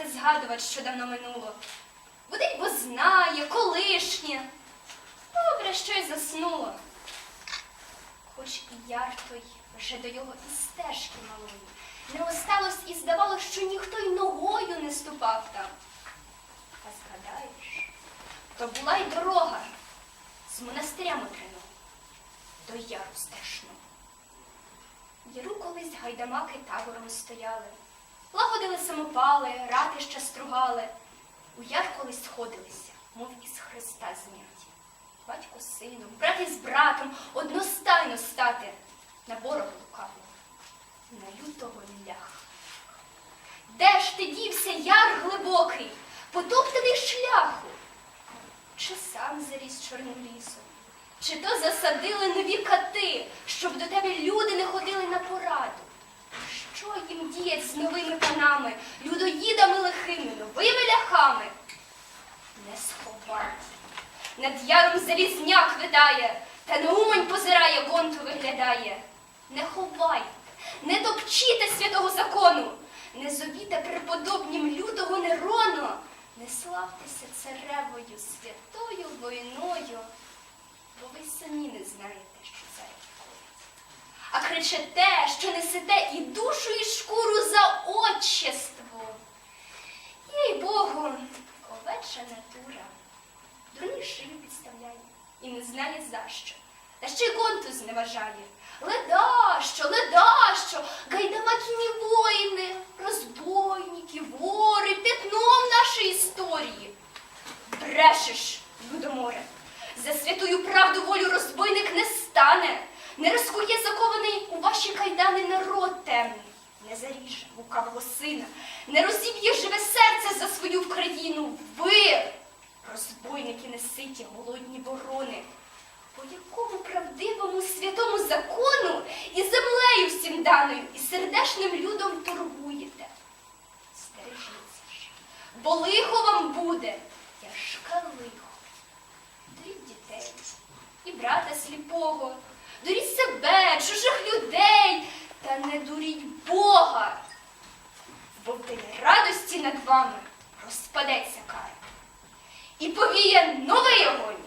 Будете згадувати, що давно минуло. Будить, бо знає, колишнє. Добре, що й заснуло. Хоч і яр той вже до його і стежки малої. Не осталось і здавалось, що ніхто й ногою не ступав там. А згадаєш, то була й дорога з монастиря Мотриного до яру стежного. В Яру колись гайдамаки табором стояли, лагодили самопали, ратища стругали. У яр колись сходилися, мов із Христа зняті. Батько з сином, брат із братом одностайно стати на ворога лукавого, на лютого лях. Де ж ти дівся, яр глибокий, потоптаний шляху? Чи сам заріс чорним лісом? Чи то засадили нові кати, щоб до тебе люди не ходили на пораду? Що їм діять з новими панами, людоїдами лихими, новими ляхами? Не сховати. Над яром залізняк видає, та на умань позирає, гонту виглядає. Не ховайте, не топчіте святого закону, не зовіте преподобнім лютого Нерона, не славтеся царевою святою войною, бо ви самі не знаєте, що це. А кричете, що несете і душу, і шкуру за отчество. Їй Богу, овеча натура, дурні шию підставляє і не знає за що. Та ще й гонту зневажає. Ледащо, ледащо, гайдамакіні воїни, розбойники, вори, пятном нашої історії. Брешеш, Людоморе, за святую правду волю розбойник не стане, не розкує закований у ваші кайдани народ темний, не заріже лукавого сина, не розіб'є живе серце за свою Вкраїну. Ви, розбойники неситі, голодні ворони, по якому правдивому святому закону і землею всім даною, і сердешним людом торгуєте. Стережіться ж, бо лихо вам буде, тяжке лихо. Дуріть дітей і брата сліпого, дуріть себе, чужих людей, та не дуріть Бога, бо в день радості над вами розпадеться кара. І повіє новий огонь